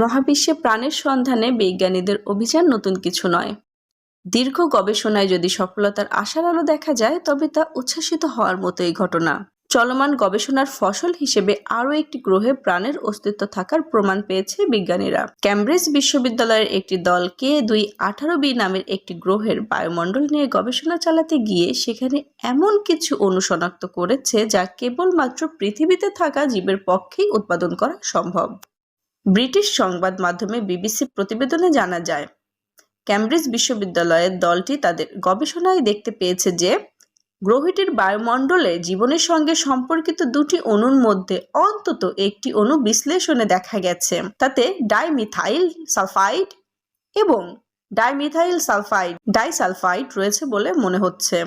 মহাবিশ্বে প্রাণের সন্ধানে বিজ্ঞানীদের অভিযান নতুন কিছু নয়। দীর্ঘ গবেষণায় যদি সফলতার আশার আলো দেখা যায়, তবে তা উচ্ছ্বাসিত হওয়ার মতোই ঘটনা। চলমান গবেষণার ফসল হিসেবে আরও একটি গ্রহে প্রাণের অস্তিত্ব থাকার প্রমাণ পেয়েছে বিজ্ঞানীরা। ক্যামব্রিজ বিশ্ববিদ্যালয়ের একটি দল কে দুই আঠারো বি নামের একটি গ্রহের বায়ুমণ্ডল নিয়ে গবেষণা চালাতে গিয়ে সেখানে এমন কিছু অণু শনাক্ত করেছে যা কেবলমাত্র পৃথিবীতে থাকা জীবের পক্ষেই উৎপাদন করা সম্ভব। ব্রিটিশ সংবাদ মাধ্যমে বিবিসি প্রতিবেদনে জানা যায়, ক্যামব্রিজ বিশ্ববিদ্যালয়ের দলটি তাদের গবেষণায় দেখতে পেয়েছে যে, গ্রহটির বায়ুমণ্ডলে জীবনের সঙ্গে সম্পর্কিত দুটি অণুর মধ্যে অন্তত একটি অণু বিশ্লেষণে দেখা গেছে। তাতে ডাইমিথাইল সালফাইড এবং ডাইমিথাইল সালফাইড, ডাইসালফাইড রয়েছে বলে মনে হচ্ছে।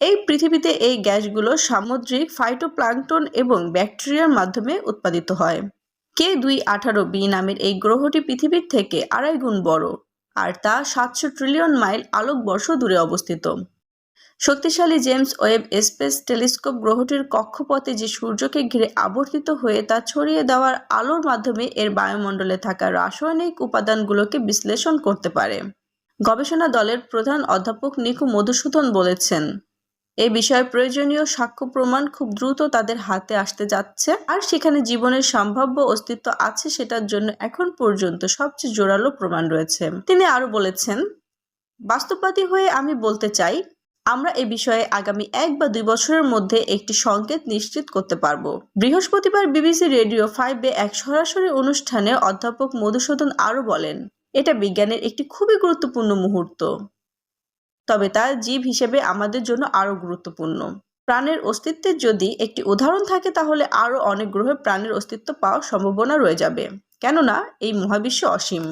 এই পৃথিবীতে এই গ্যাসগুলো সামুদ্রিক ফাইটোপ্লাঙ্কটন এবং ব্যাকটেরিয়ার মাধ্যমে উৎপাদিত হয়। কে দুই আঠারো বি নামের এই গ্রহটি পৃথিবীর থেকে আড়াই গুণ বড়? আর তা সাতশো ট্রিলিয়ন মাইল আলোকবর্ষ দূরে অবস্থিত। শক্তিশালী জেমস ওয়েব স্পেস টেলিস্কোপ গ্রহটির কক্ষপথে যে সূর্যকে ঘিরে আবর্তিত হয়ে তা ছড়িয়ে দেওয়ার আলোর মাধ্যমে এর বায়ুমণ্ডলে থাকা রাসায়নিক উপাদানগুলোকে বিশ্লেষণ করতে পারে। গবেষণা দলের প্রধান অধ্যাপক নিকু মধুসূদন বলেছেন এ বিষয়ে প্রয়োজনীয় সাক্ষ্য প্রমাণ খুব দ্রুত তাদের হাতে আসতে যাচ্ছে। আর সেখানে জীবনের সম্ভাব্য অস্তিত্ব আছে সেটার জন্য এখন পর্যন্ত সবচেয়ে জোরালো প্রমাণ রয়েছে। তিনি আরও বলেছেন, বাস্তববাদী হয়ে আমি বলতে চাই, আমরা এ বিষয়ে আগামী এক বা দুই বছরের মধ্যে একটি সংকেত নিশ্চিত করতে পারব। বৃহস্পতিবার বিবিসি রেডিও ফাইভে এক সরাসরি অনুষ্ঠানে অধ্যাপক মধুসূদন আরও বলেন, এটা বিজ্ঞানের একটি খুবই গুরুত্বপূর্ণ মুহূর্ত। তবে তা জীব হিসেবে আমাদের জন্য আরও গুরুত্বপূর্ণ। প্রাণের অস্তিত্বের যদি একটি উদাহরণ থাকে, তাহলে আরও অনেক গ্রহে প্রাণের অস্তিত্ব পাওয়ার সম্ভাবনা রয়ে যাবে। কেননা, এই মহাবিশ্ব অসীম।